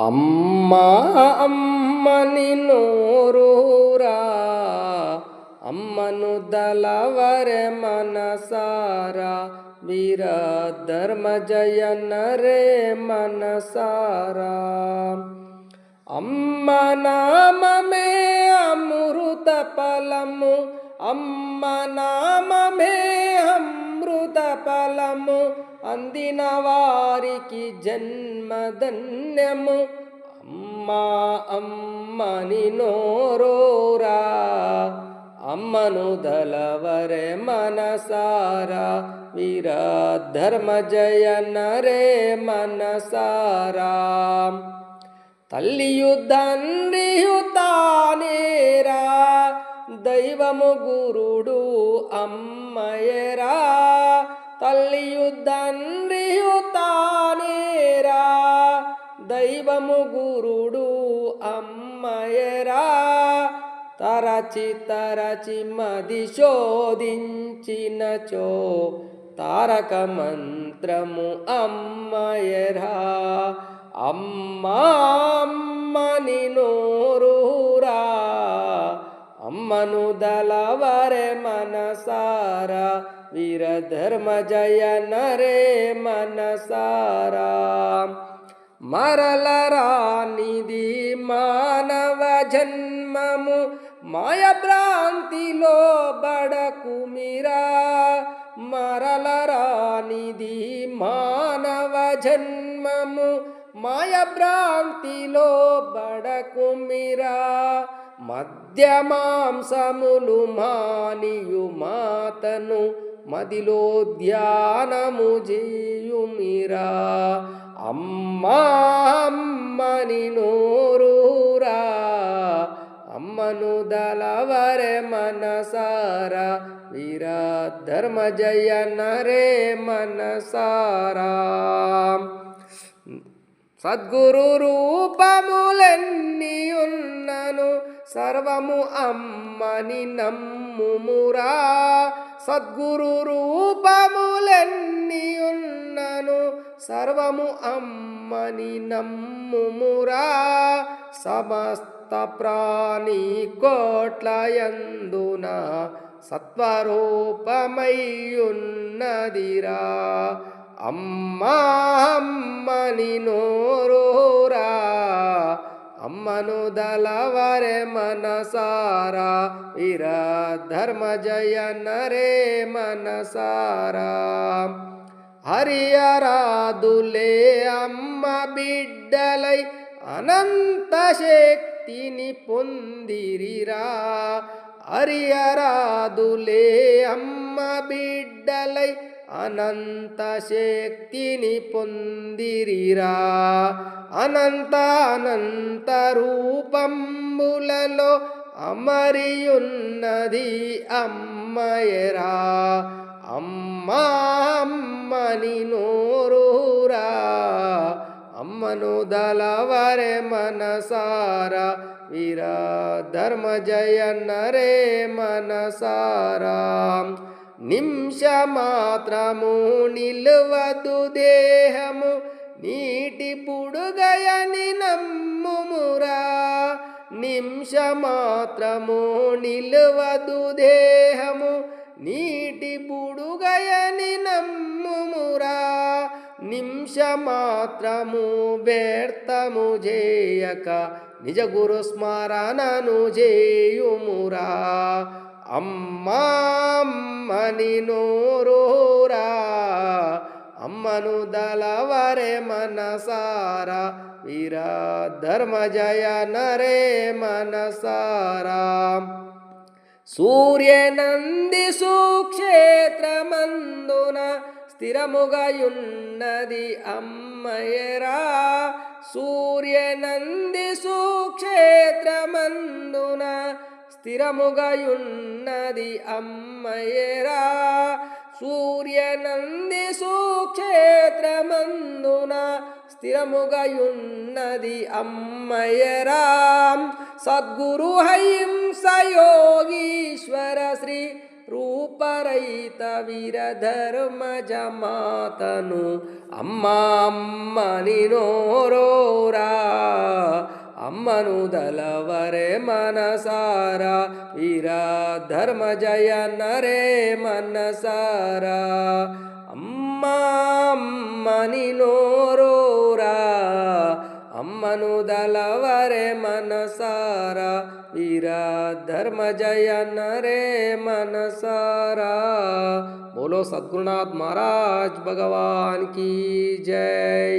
అమ్మా అమ్మని నోరూరా అమ్మను దళవరె మనసారా వీర ధర్మ జయ నరే మనసారా. అమ్మ నామమే అమృత ఫలము అమ్మ నామమే అమృత ఫలము అందిన వారికి జన్మధన్యము. అమ్మా అమ్మని నోరోరా. అమ్మను దలవరే మనసారా. వీర ధర్మ జయ నరే మనసారా. తల్లియు తండ్రియు తానేరా దైవము గురుడు అమ్మయరా. తల్లియు తండ్రియు తానేరా దైవము గురుడు అమ్మయరా. తరచి తరచి మది శోధించినచో తారక మంత్రము అమ్మయరా. అమ్మా అమ్మని నోరురా అమ్మను దళవరె మనసారా. వీర ధర్మ జయ నరే మనసారా. మరల రానిది మానవ జన్మము మాయ భ్రాంతిలో బడకుమిరా మరల రానిది మానవ జన్మము మాయ భ్రాంతిలో బడకుమిరా మధ్య మాంసములు మానియు మాతను మదిలో ధ్యానము చేయుమిరా అమ్మా అమ్మని నోరూరా? అమ్మను దళవరె మనసారా? వీరా ధర్మ జయ నరే మనసారా? సద్గురు రూపములన్నీ ఉన్నను సర్వము అమ్మని నమ్ముమురా? సద్గురు రూపములెన్నియున్నను సర్వము అమ్మని నమ్ముమురా. సమస్త ప్రాణి కోట్లయందున సత్వరూపమయ్యున్నదిరా. అమ్మా అమ్మని నోరు అమ్మను దళవరే మనసారా వీర ధర్మ జయ నరే మనసారా. హరియరాదులే అమ్మ బిడ్డలై అనంత శక్తిని పొందిరిరా. హరియరాదులే అమ్మ బిడ్డలై అనంత శక్తిని పొందిరిరా. అనంత అనంత రూపంబులలో అమరియున్నది అమ్మయరా. అమ్మా అమ్మని నోరూరా. అమ్మను దళవరే మనసారా. వీరా ధర్మ జయ నరే మనసారా. నిమిష మాత్రము నిలువదు దేహము నీటి పుడుగయని నమ్ముమురా. నిమిష మాత్రము నిలువదు దేహము నీటి పుడుగయని నమ్ముమురా. నిమిష మాత్రము వ్యర్థము చేయక నిజ గురు స్మరణను చేయుమురా. అమ్మా అమ్మని నోరూరా అమ్మను దళవరే మనసారా వీరా ధర్మ జయ నరే మనసారా. సూర్యనంది సుక్షేత్రమందున స్థిరముగయున్నది అమ్మయరా. సూర్యనంది సుక్షేత్రమందున స్థిరముగయున్నది అమ్మయరా. సూర్యనంది సుక్షేత్రమందున స్థిరముగయున్నది అమ్మయరా. సద్గురు హైంస యోగీశ్వర శ్రీ రూపరైత వీరధర్మ జమాతను అమ్మ అమ్మని నోరోరా అమ్మను దలవరే మనసారా వీర ధర్మ జయ నరే మనసారా అమ్మా అమ్మని నోరోరా అమ్మను దలవరే మనసారా వీర ధర్మ జయ నరే మనసారా బోలో సద్గురునాథ్ మహారాజ్ భగవాన్ की जय